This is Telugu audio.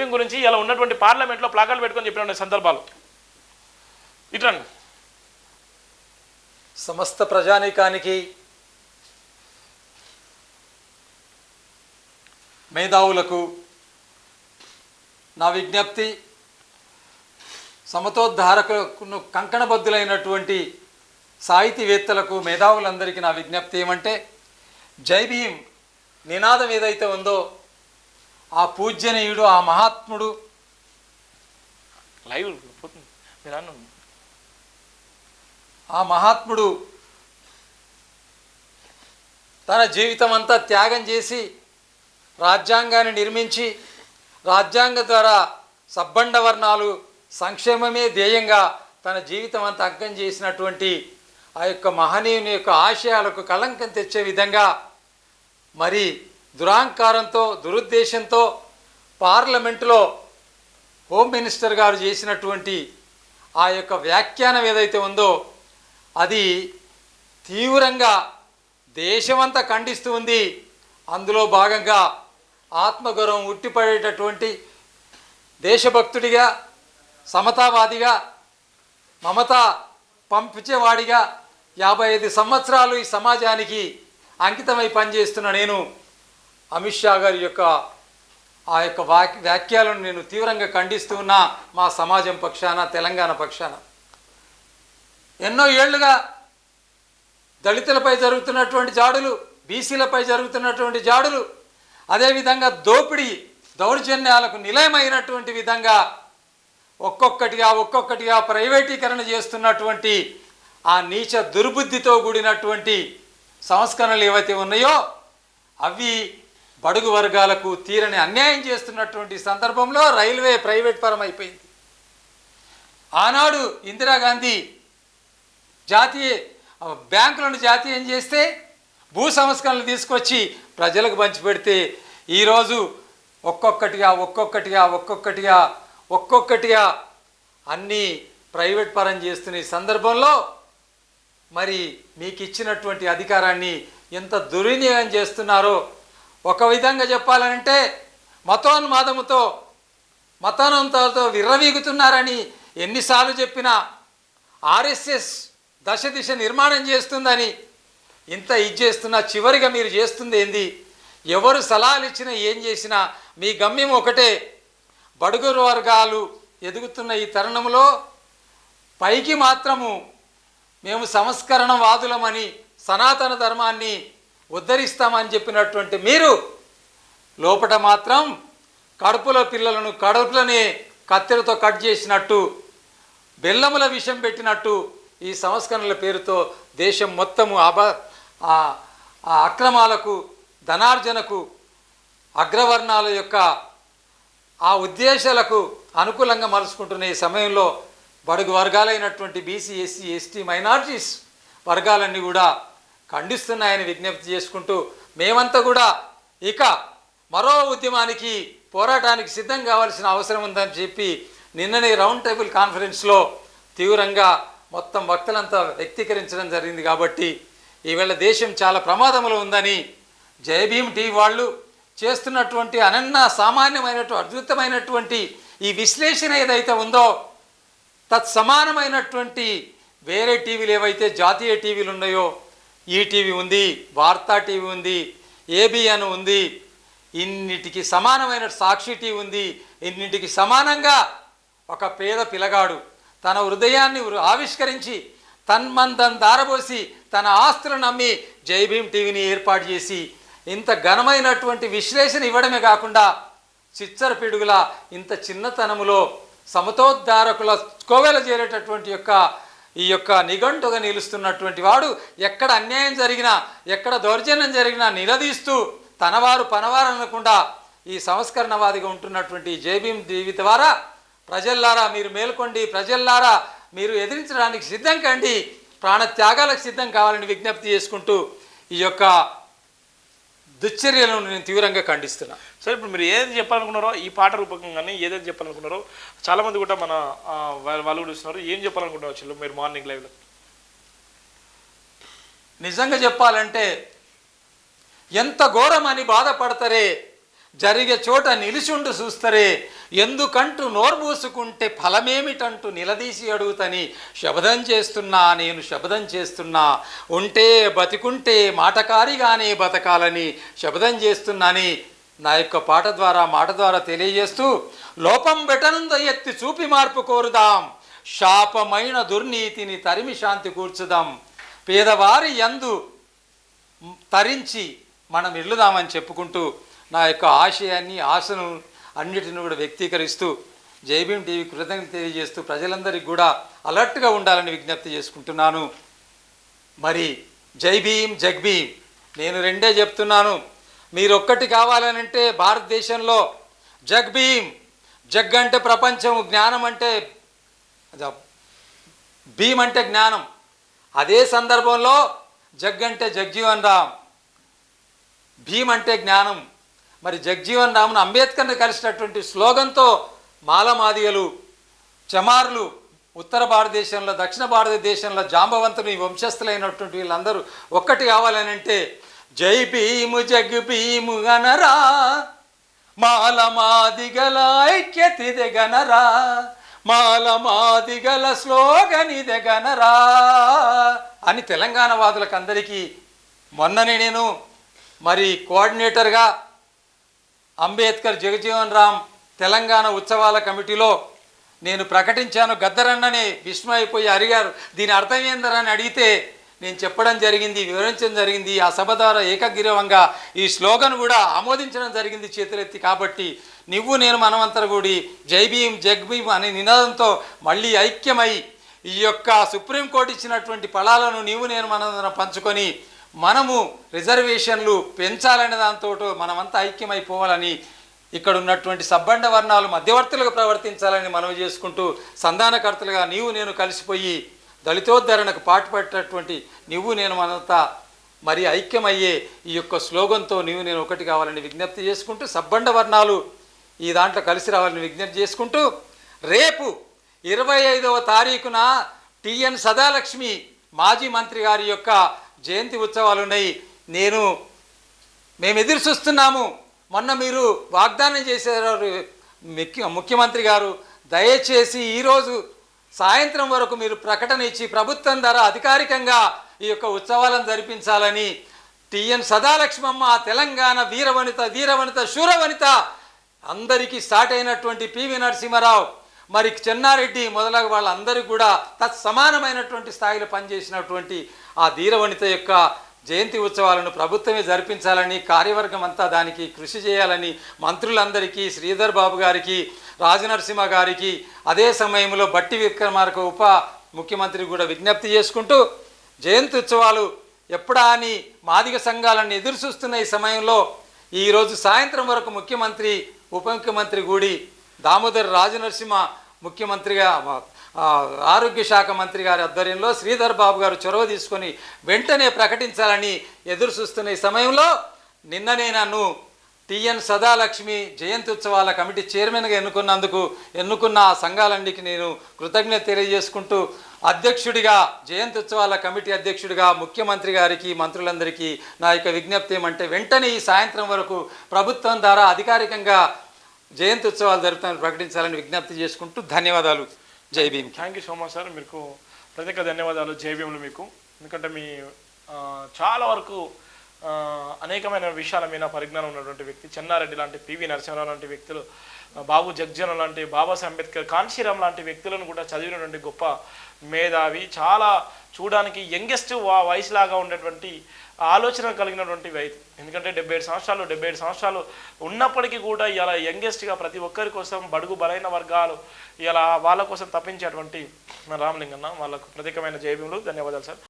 జైబింగ్ గురించి ఇలా ఉన్నటువంటి పార్లమెంట్లో ప్లాకాలు పెట్టుకొని చెప్పిన సందర్భాలు. ఇట్రండి సమస్త ప్రజానీకానికి మేధావులకు నా విజ్ఞప్తి సమతోద్ధారకులను కంకణబద్దులైనటువంటి సాహితీవేత్తలకు మేధావులందరికీ నా విజ్ఞప్తి ఏమంటే జై భీమ్ నినాదం ఏదైతే ఉందో ఆ పూజ్యనీయుడు ఆ మహాత్ముడు. లైవ్ ఆ మహాత్ముడు తన జీవితం అంతా త్యాగం చేసి రాజ్యాంగాన్ని నిర్మించి రాజ్యాంగం ద్వారా సబ్బండ వర్ణాలు సంక్షేమమే ధ్యేయంగా తన జీవితం అంతా అగ్గం చేసినటువంటి ఆ యొక్క మహనీయుని యొక్క ఆశయాలకు కళంకం తెచ్చే విధంగా మరి దురాంకారంతో దురుద్దేశంతో పార్లమెంటులో హోమ్ మినిస్టర్ గారు చేసినటువంటి ఆ యొక్క వ్యాఖ్యానం ఏదైతే ఉందో అది తీవ్రంగా దేశమంతా ఖండిస్తూ ఉంది. అందులో భాగంగా ఆత్మగౌరవం ఉట్టిపడేటటువంటి దేశభక్తుడిగా సమతావాదిగా మమత పంపించేవాడిగా యాభై ఐదు సంవత్సరాలు ఈ సమాజానికి అంకితమై పనిచేస్తున్న నేను అమిత్ షా గారి యొక్క ఆ యొక్క వాక్ వ్యాఖ్యలను నేను తీవ్రంగా ఖండిస్తూ ఉన్నా మా సమాజం పక్షాన తెలంగాణ పక్షాన. ఎన్నో ఏళ్ళుగా దళితులపై జరుగుతున్నటువంటి జాడులు బీసీలపై జరుగుతున్నటువంటి జాడులు అదేవిధంగా దోపిడీ దౌర్జన్యాలకు నిలయమైనటువంటి విధంగా ఒక్కొక్కటిగా ఒక్కొక్కటిగా ప్రైవేటీకరణ చేస్తున్నటువంటి ఆ నీచ దుర్బుద్ధితో కూడినటువంటి సంస్కరణలు ఏవైతే ఉన్నాయో అవి బడుగు వర్గాలకు తీరని అన్యాయం చేస్తున్నటువంటి సందర్భంలో రైల్వే ప్రైవేట్ పరం అయిపోయింది. ఆనాడు ఇందిరాగాంధీ జాతీయ బ్యాంకులను జాతీయం చేస్తే భూ సంస్కరణలు తీసుకొచ్చి ప్రజలకు పంచిపెడితే ఈరోజు ఒక్కొక్కటిగా ఒక్కొక్కటిగా ఒక్కొక్కటిగా ఒక్కొక్కటిగా అన్నీ ప్రైవేట్ పరం చేస్తున్న ఈ సందర్భంలో మరి మీకు ఇచ్చినటువంటి అధికారాన్ని ఎంత దుర్వినియోగం చేస్తున్నారో ఒక విధంగా చెప్పాలంటే మతోన్మాదముతో మతానంతాలతో విర్రవీగుతున్నారని ఎన్నిసార్లు చెప్పినా ఆర్ఎస్ఎస్ దశ దిశ నిర్మాణం చేస్తుందని ఇంత ఇది చేస్తున్నా చివరిగా మీరు చేస్తుంది ఏంది? ఎవరు సలహాలు ఇచ్చినా ఏం చేసినా మీ గమ్యం ఒకటే. బడుగురు వర్గాలు ఎదుగుతున్న ఈ తరుణంలో పైకి మాత్రము మేము సంస్కరణవాదులమని సనాతన ధర్మాన్ని ఉద్ధరిస్తామని చెప్పినటువంటి మీరు లోపట మాత్రం కడుపులో పిల్లలను కడుపులనే కత్తెరతో కట్ చేసినట్టు బెల్లముల విషం పెట్టినట్టు ఈ సంస్కరణల పేరుతో దేశం మొత్తము అబ ఆ అక్రమాలకు ధనార్జనకు అగ్రవర్ణాల యొక్క ఆ ఉద్దేశాలకు అనుకూలంగా మలుచుకుంటున్న ఈ సమయంలో బడుగు వర్గాలైనటువంటి బీసీ ఎస్సీ ఎస్టీ మైనార్టీస్ వర్గాలన్నీ కూడా ఖండిస్తున్నాయని విజ్ఞప్తి చేసుకుంటూ మేమంతా కూడా ఇక మరో ఉద్యమానికి పోరాటానికి సిద్ధం కావాల్సిన అవసరం ఉందని చెప్పి నిన్ననే రౌండ్ టేబుల్ కాన్ఫరెన్స్లో తీవ్రంగా మొత్తం వక్తలంతా వ్యక్తీకరించడం జరిగింది కాబట్టి ఈవేళ దేశం చాలా ప్రమాదంలో ఉందని జయభీం టీవీ వాళ్ళు చేస్తున్నటువంటి అనన్న సామాన్యమైనటువంటి అద్భుతమైనటువంటి ఈ విశ్లేషణ ఏదైతే ఉందో తత్సమానమైనటువంటి వేరే టీవీలు ఏవైతే జాతీయ టీవీలు ఉన్నాయో ఈటీవీ ఉంది వార్తా టీవీ ఉంది ఏబిఎన్ ఉంది ఇన్నిటికి సమానమైన సాక్షి టీవీ ఉంది ఇన్నిటికి సమానంగా ఒక పేద పిలగాడు తన హృదయాన్ని వృ- ఆవిష్కరించి తన్మంతం దారబోసి తన ఆస్తులను నమ్మి జై భీమ్ టీవీని ఏర్పాటు చేసి ఇంత ఘనమైనటువంటి విశ్లేషణ ఇవ్వడమే కాకుండా చిచ్చర పిడుగుల ఇంత చిన్నతనములో సమతోద్ధారకుల కోవెల చేరేటటువంటి యొక్క ఈ యొక్క నిఘంటుగా నిలుస్తున్నటువంటి వాడు ఎక్కడ అన్యాయం జరిగినా ఎక్కడ దౌర్జన్యం జరిగినా నిలదీస్తూ తనవారు పనవారు అనకుండా ఈ సంస్కరణవాదిగా ఉంటున్నటువంటి జేబీఎం దీవి ద్వారా ప్రజల్లారా మీరు మేల్కొండి ప్రజల్లారా మీరు ఎదిరించడానికి సిద్ధం కండి ప్రాణత్యాగాలకు సిద్ధం కావాలని విజ్ఞప్తి చేసుకుంటూ ఈ యొక్క దుశ్చర్యలను నేను తీవ్రంగా ఖండిస్తున్నా. సరే ఇప్పుడు మీరు ఏది చెప్పాలనుకున్నారో ఈ పాట రూపకం కానీ ఏదైతే చెప్పాలనుకున్నారో చాలా మంది కూడా మన వాళ్ళు కూడా చూస్తున్నారు. ఏం చెప్పాలనుకుంటున్నారు చెల్లు మీరు మార్నింగ్ లైవ్లో? నిజంగా చెప్పాలంటే ఎంత ఘోరమని బాధపడతారే జరిగే చోట నిలిచుండు చూస్తరే ఎందుకంటూ నోర్మూసుకుంటే ఫలమేమిటంటూ నిలదీసి అడుగుతని శబదం చేస్తున్నా నేను శబదం చేస్తున్నా. ఉంటే బతికుంటే మాటకారిగానే బతకాలని శబదం చేస్తున్నాని నా యొక్క పాట ద్వారా మాట ద్వారా తెలియజేస్తూ లోపం బెటనంద ఎత్తి చూపి మార్పు కోరుదాం. శాపమైన దుర్నీతిని తరిమి శాంతి కూర్చుదాం. పేదవారి యందు తరించి మనం వెళ్ళుదామని చెప్పుకుంటూ నా యొక్క ఆశయాన్ని ఆశను అన్నిటిని కూడా వ్యక్తీకరిస్తూ జైభీం టీవీ కృతజ్ఞత తెలియజేస్తూ ప్రజలందరికీ కూడా అలర్ట్గా ఉండాలని విజ్ఞప్తి చేసుకుంటున్నాను. మరి జై భీమ్ జగ్ భీమ్ నేను రెండే చెప్తున్నాను. మీరు ఒక్కటి కావాలనంటే భారతదేశంలో జగ్ భీమ్ జగ్ అంటే ప్రపంచం జ్ఞానం అంటే భీం భీమ్ అంటే జ్ఞానం. అదే సందర్భంలో జగ్ అంటే జగ్జీవన్ రామ్ భీమ్ అంటే జ్ఞానం. మరి జగ్జీవన్ రామును అంబేద్కర్ని కలిసినటువంటి స్లోగన్తో మాలమాదిగలు చమార్లు ఉత్తర భారతదేశంలో దక్షిణ భారతదేశంలో జాంబవంతుని వంశస్థులైనటువంటి వీళ్ళందరూ ఒక్కటి కావాలని అంటే జై భీము జగ్ భీము గనరా మాలమాదిగల గల మాలమాదిగల స్లోగనిదెగనరా అని తెలంగాణ వాదులకు అందరికీ మొన్ననే నేను మరి కోఆర్డినేటర్గా అంబేద్కర్ జగజీవన్ రామ్ తెలంగాణ ఉత్సవాల కమిటీలో నేను ప్రకటించాను. గద్దరన్ననే విస్మయపోయి అడిగారు దీని అర్థం ఏందరని అడిగితే నేను చెప్పడం జరిగింది వివరించడం జరిగింది. ఆ సభ ద్వారా ఏకగ్రీవంగా ఈ స్లోగన్ కూడా ఆమోదించడం జరిగింది చేతులెత్తి. కాబట్టి నువ్వు నేను మనమంతా కూడి జై భీమ్ జగ్ భీం అనే నినాదంతో మళ్ళీ ఐక్యమై ఈ యొక్క సుప్రీంకోర్టు ఇచ్చినటువంటి ఫలాలను నీవు నేను మనం పంచుకొని మనము రిజర్వేషన్లు పెంచాలనే దాంతో మనమంతా ఐక్యమైపోవాలని ఇక్కడ ఉన్నటువంటి సబ్బండ వర్ణాలు మధ్యవర్తులుగా ప్రవర్తించాలని మనవి చేసుకుంటూ సంధానకర్తలుగా నీవు నేను కలిసిపోయి దళితోద్ధరణకు పాటుపడేటటువంటి నువ్వు నేను మనంతా మరి ఐక్యమయ్యే ఈ యొక్క స్లోగన్తో నీవు నేను ఒకటి కావాలని విజ్ఞప్తి చేసుకుంటూ సబ్బండ వర్ణాలు ఈ దాంట్లో కలిసి రావాలని విజ్ఞప్తి చేసుకుంటూ రేపు ఇరవై ఐదవ తారీఖున టిఎన్ సదాలక్ష్మి మాజీ మంత్రి గారి యొక్క జయంతి ఉత్సవాలు ఉన్నాయి. నేను మేము ఎదురు చూస్తున్నాము. మొన్న మీరు వాగ్దానం చేశారు ముఖ్యమంత్రి గారు. దయచేసి ఈరోజు సాయంత్రం వరకు మీరు ప్రకటన ఇచ్చి ప్రభుత్వం ద్వారా అధికారికంగా ఈ యొక్క ఉత్సవాలను జరిపించాలని టిఎన్ సదాలక్ష్మమ్మ తెలంగాణ వీరవనిత ధీరవనిత శూరవనిత అందరికీ స్టార్ట్ అయినటువంటి పివి నరసింహారావు మరి చెన్నారెడ్డి మొదలగు వాళ్ళందరికీ కూడా తత్సమానమైనటువంటి స్థాయిలో పనిచేసినటువంటి ఆ ధీరవనిత యొక్క జయంతి ఉత్సవాలను ప్రభుత్వమే జరిపించాలని కార్యవర్గం అంతా దానికి కృషి చేయాలని మంత్రులందరికీ శ్రీధర్ బాబు గారికి రాజనరసింహ గారికి అదే సమయంలో బట్టి విక్రమార్క ఉప ముఖ్యమంత్రి కూడా విజ్ఞప్తి చేసుకుంటూ జయంతి ఉత్సవాలు ఎప్పుడా అని మాదిగ సంఘాలను ఎదురు చూస్తున్న ఈ సమయంలో ఈరోజు సాయంత్రం వరకు ముఖ్యమంత్రి ఉప ముఖ్యమంత్రి కూడి దామోదర్ రాజనరసింహ ముఖ్యమంత్రిగా ఆరోగ్య శాఖ మంత్రి గారి ఆధ్వర్యంలో శ్రీధర్ బాబు గారు చొరవ తీసుకొని వెంటనే ప్రకటించాలని ఎదురు చూస్తున్న ఈ సమయంలో నిన్ననే నన్ను టిఎన్ సదాలక్ష్మి జయంతి ఉత్సవాల కమిటీ చైర్మన్గా ఎన్నుకున్నందుకు ఎన్నుకున్న ఆ సంఘాలన్నిటికీ నేను కృతజ్ఞత తెలియజేసుకుంటూ అధ్యక్షుడిగా జయంతి ఉత్సవాల కమిటీ అధ్యక్షుడిగా ముఖ్యమంత్రి గారికి మంత్రులందరికీ నా యొక్క విజ్ఞప్తి ఏమంటే వెంటనే ఈ సాయంత్రం వరకు ప్రభుత్వం ద్వారా అధికారికంగా జయంతి ఉత్సవాలు జరుపుతామని ప్రకటించాలని విజ్ఞప్తి చేసుకుంటూ ధన్యవాదాలు. జై Bhim thank you so much sir మీకు ప్రత్యేక ధన్యవాదాలు జేబీఎంలు మీకు. ఎందుకంటే మీ చాలా వరకు అనేకమైన విషయాల మీద పరిజ్ఞానం ఉన్నటువంటి వ్యక్తి చెన్నారెడ్డి లాంటి పివి నరసింహరావు లాంటి వ్యక్తులు బాబు జగ్జన్ లాంటి బాబాసాహెబ్ అంబేద్కర్ కాంశీరామ్ లాంటి వ్యక్తులను కూడా చదివినటువంటి గొప్ప మేధావి. చాలా చూడడానికి యంగెస్ట్ వయసులాగా ఉండేటువంటి ఆలోచన కలిగినటువంటి వ్యక్తి ఎందుకంటే డెబ్బై ఏడు సంవత్సరాలు డెబ్బై ఏడు సంవత్సరాలు ఉన్నప్పటికీ కూడా ఇలా యంగెస్ట్గా ప్రతి ఒక్కరి కోసం బడుగు బలైన వర్గాలు ఇలా వాళ్ళ కోసం తప్పించేటువంటి రామలింగన్న వాళ్ళకు ప్రత్యేకమైన జయభీములు ధన్యవాదాలు సార్.